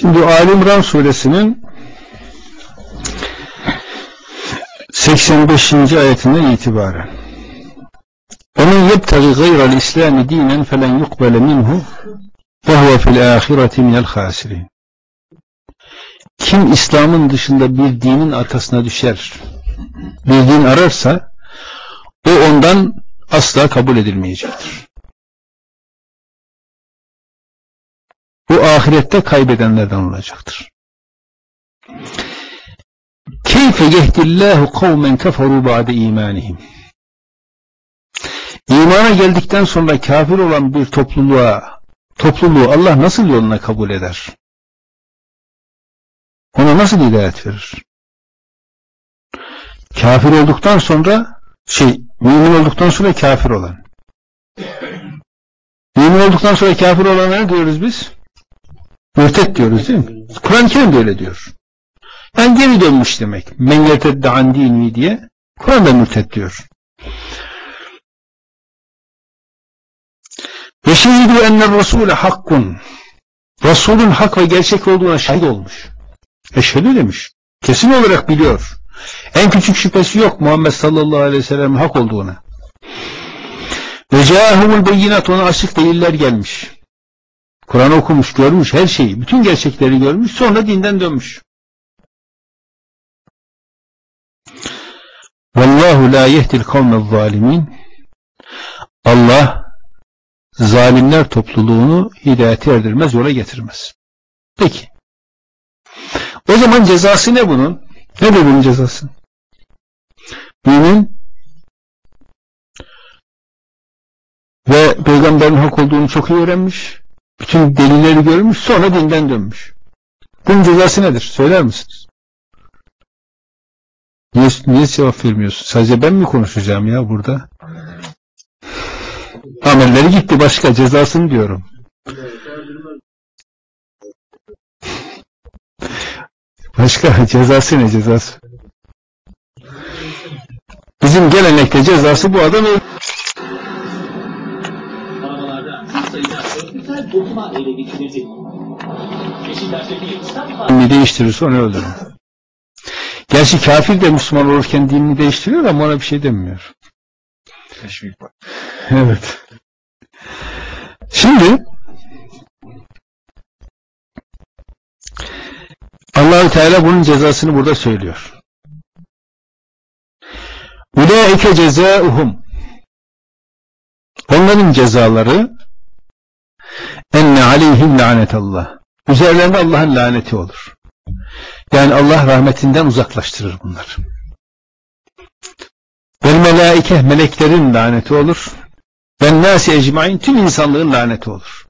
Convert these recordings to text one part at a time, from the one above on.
Şimdi Ali İmran suresinin 85. ayetinden itibaren وَمَنْ يَبْتَغِ غَيْرَ الْإِسْلَامِ دِينًا فَلَنْ يُقْبَلَ مِنْهُ وَهُوَ فِي الْآخِرَةِ مِنَ الْخَاسِرِينَ Kim İslam'ın dışında bir dinin arkasına düşer, bir din ararsa, o ondan asla kabul edilmeyecektir. Bu ahirette kaybedenlerden olacaktır. Keyfe yehdillahu kavmen keferu ba'de imanihim. İmana geldikten sonra kafir olan bir topluluğa, topluluğu Allah nasıl yoluna kabul eder? Ona nasıl hidayet verir? Kafir olduktan sonra, şey, mümin olduktan sonra kafir olan. Mümin olduktan sonra kafir olana ne diyoruz biz? Mürtet diyoruz değil mi? Kur'an-ı Kerim de öyle diyor. Yani geri dönmüş demek. Men yertedde an dini diye. Kur'an da mürtet diyor. Ve şehidu enne Resulü hakkun. Resulün hak ve gerçek olduğuna şahit olmuş. Eşhedü demiş. Kesin olarak biliyor. En küçük şüphesi yok Muhammed sallallahu aleyhi ve sellem'in hak olduğuna. Ve câhumul beyinat ona açık deliller gelmiş. Kur'an okumuş, görmüş her şeyi, bütün gerçekleri görmüş, sonra dinden dönmüş. Vallahu la yehdil kavmel zalimin. Allah zalimler topluluğunu hidayete erdirmez, yola getirmez. Peki. O zaman cezası ne bunun? Ne de bunun cezası? Mümin ve peygamberin hak olduğunu çok iyi öğrenmiş. Bütün delilleri görmüş, sonra dinden dönmüş. Bunun cezası nedir? Söyler misiniz? Niye, niye cevap vermiyorsun? Sadece ben mi konuşacağım ya burada? Amelleri gitti başka cezasını diyorum. Başka cezası ne cezası? Bizim gelenekte cezası bu adam dinini değiştirir sonra öldürür. Gerçi kafir de Müslüman olurken dinini değiştiriyor ama ona bir şey demiyor. Teşvik var. Evet. Şimdi Allahü Teala bunun cezasını burada söylüyor. Ulaike cezauhum Onların cezaları enne aleyhim lanetallah. Üzerlerinde Allah'ın laneti olur. Yani Allah rahmetinden uzaklaştırır bunları. Vel melaike meleklerin laneti olur. Ben nasi ecmain tüm insanlığın laneti olur.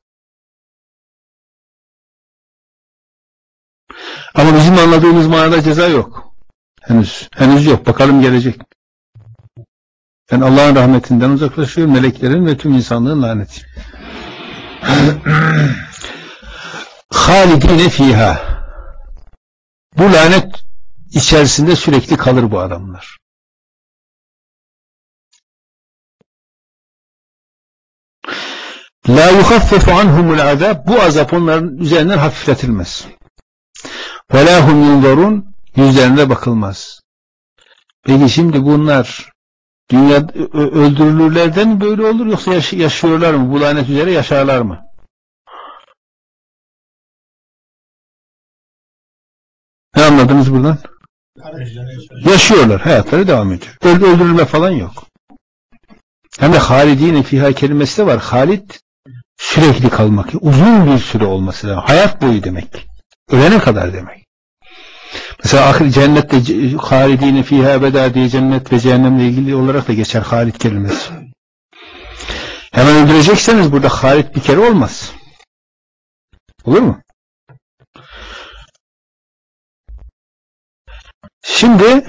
Ama bizim anladığımız manada ceza yok. Henüz. Henüz yok. Bakalım gelecek. Ben Allah'ın rahmetinden uzaklaşıyorum. Meleklerin ve tüm insanlığın laneti. Halidine fiha. Bu lanet içerisinde sürekli kalır bu adamlar. La yuhaffefu anhumul azab. Bu azap onların üzerinden hafifletilmez. Ve la hum yunzarun. Yüzlerine bakılmaz. Peki şimdi bunlar dünya öldürülürlerden böyle olur yoksa yaş yaşıyorlar mı? Bu lanet üzere yaşarlar mı? Ne anladınız buradan? Yaşıyorlar. Hayatları devam ediyor. Öl öldürülme falan yok. Hem de halidine fiha kelimesi de var. Halid sürekli kalmak. Uzun bir süre olması lazım. Hayat boyu demek. Ölene kadar demek. Mesela ahir cennette halidine fiha ebeda diye cennet ve cehennemle ilgili olarak da geçer halid kelimesi. Hemen öldürecekseniz burada halid bir kere olmaz. Olur mu? Şimdi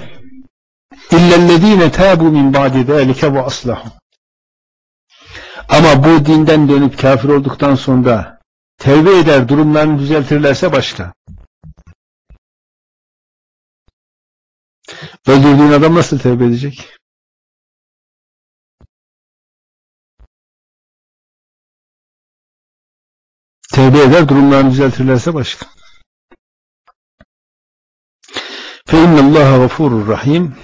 illellezine tabu min ba'di zalike ve aslahu. Ama bu dinden dönüp kafir olduktan sonra tevbe eder, durumlarını düzeltirlerse başka. Öldürdüğün adam nasıl tevbe edecek? Tevbe eder, durumlarını düzeltirlerse başka. Fe innallâhe gafurur rahim.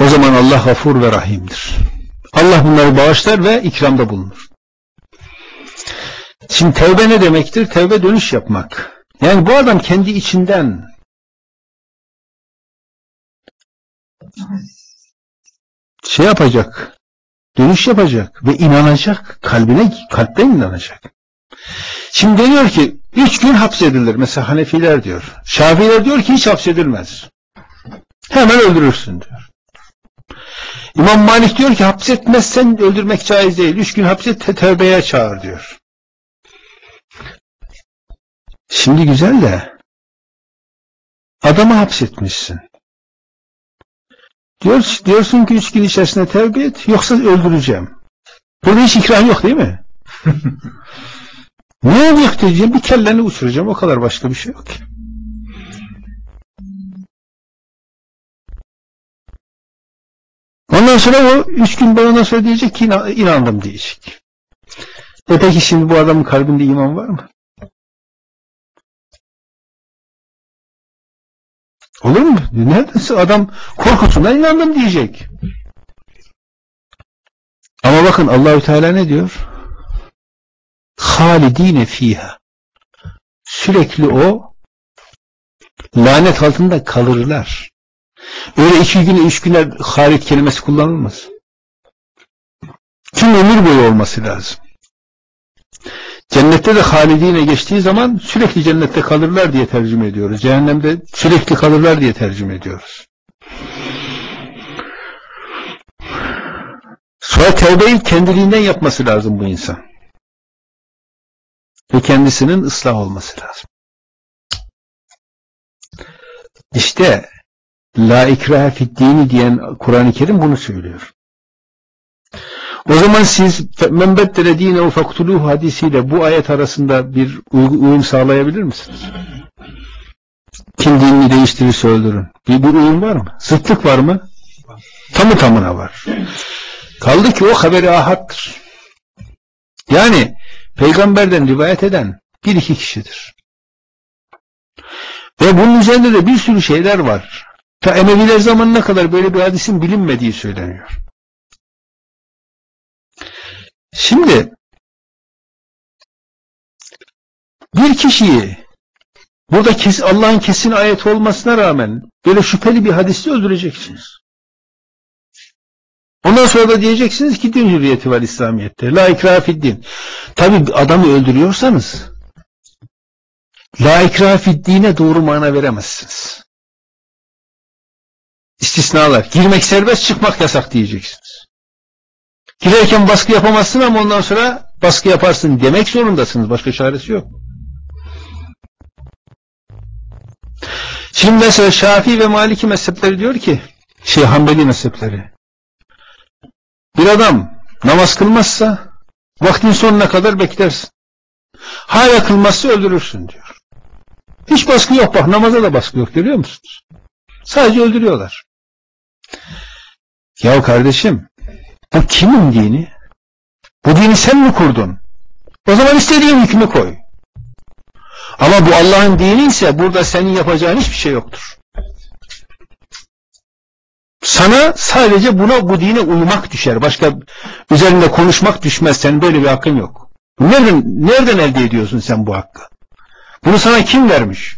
O zaman Allah gafur ve rahimdir. Allah bunları bağışlar ve ikramda bulunur. Şimdi tevbe ne demektir? Tevbe dönüş yapmak. Yani bu adam kendi içinden şey yapacak, dönüş yapacak ve inanacak, kalbine, kalpten inanacak. Şimdi deniyor ki üç gün hapsedilir. Mesela Hanefiler diyor. Şafiler diyor ki hiç hapsedilmez. Hemen öldürürsün diyor. İmam Malik diyor ki hapsetmezsen öldürmek caiz değil. Üç gün hapset te tevbeye çağır diyor. Şimdi güzel de adamı hapsetmişsin. Diyor, diyorsun ki üç gün içerisinde tevbe et yoksa öldüreceğim. Burada hiç ikrah yok değil mi? ne olacak diyeceğim bir kelleni uçuracağım o kadar başka bir şey yok ki. Ondan sonra o üç gün bana sonra diyecek ki inandım diyecek. E peki şimdi bu adamın kalbinde iman var mı? Olur mu? Neredeyse adam korkusundan inandım diyecek. Ama bakın Allahü Teala ne diyor? Halidine fiha. Sürekli o lanet altında kalırlar. Öyle iki güne, üç güne halit kelimesi kullanılmaz. Tüm ömür boyu olması lazım. Cennette de halidine geçtiği zaman sürekli cennette kalırlar diye tercüme ediyoruz. Cehennemde sürekli kalırlar diye tercüme ediyoruz. Sonra tevbeyi kendiliğinden yapması lazım bu insan. Ve kendisinin ıslah olması lazım. İşte la ikrahe fiddini diyen Kur'an-ı Kerim bunu söylüyor. O zaman siz men beddele dinehu faktuluhu hadisiyle bu ayet arasında bir uyum sağlayabilir misiniz? Kim dinini değiştirirse öldürün. Bir, bir uyum var mı? Zıtlık var mı? Tamı tamına var. Kaldı ki o haberi ahattır. Yani peygamberden rivayet eden bir iki kişidir. Ve bunun üzerinde de bir sürü şeyler var. Ta Emeviler zamanına kadar böyle bir hadisin bilinmediği söyleniyor. Şimdi bir kişiyi burada Allah'ın kesin ayet olmasına rağmen böyle şüpheli bir hadisle öldüreceksiniz. Ondan sonra da diyeceksiniz ki din hürriyeti var İslamiyet'te. La ikrah din. Tabi adamı öldürüyorsanız la ikrah dine doğru mana veremezsiniz. İstisnalar. Girmek serbest, çıkmak yasak diyeceksiniz. Girerken baskı yapamazsın ama ondan sonra baskı yaparsın demek zorundasınız. Başka çaresi yok. Şimdi mesela Şafii ve Maliki mezhepleri diyor ki, şey Hanbeli mezhepleri, bir adam namaz kılmazsa vaktin sonuna kadar beklersin. Hala kılmazsa öldürürsün diyor. Hiç baskı yok bak namaza da baskı yok görüyor musunuz? Sadece öldürüyorlar. Ya kardeşim bu kimin dini? Bu dini sen mi kurdun? O zaman istediğin hükmü koy. Ama bu Allah'ın dini ise burada senin yapacağın hiçbir şey yoktur. Sana sadece buna bu dine uymak düşer. Başka üzerinde konuşmak düşmez. Senin böyle bir hakkın yok. Nereden, nereden elde ediyorsun sen bu hakkı? Bunu sana kim vermiş?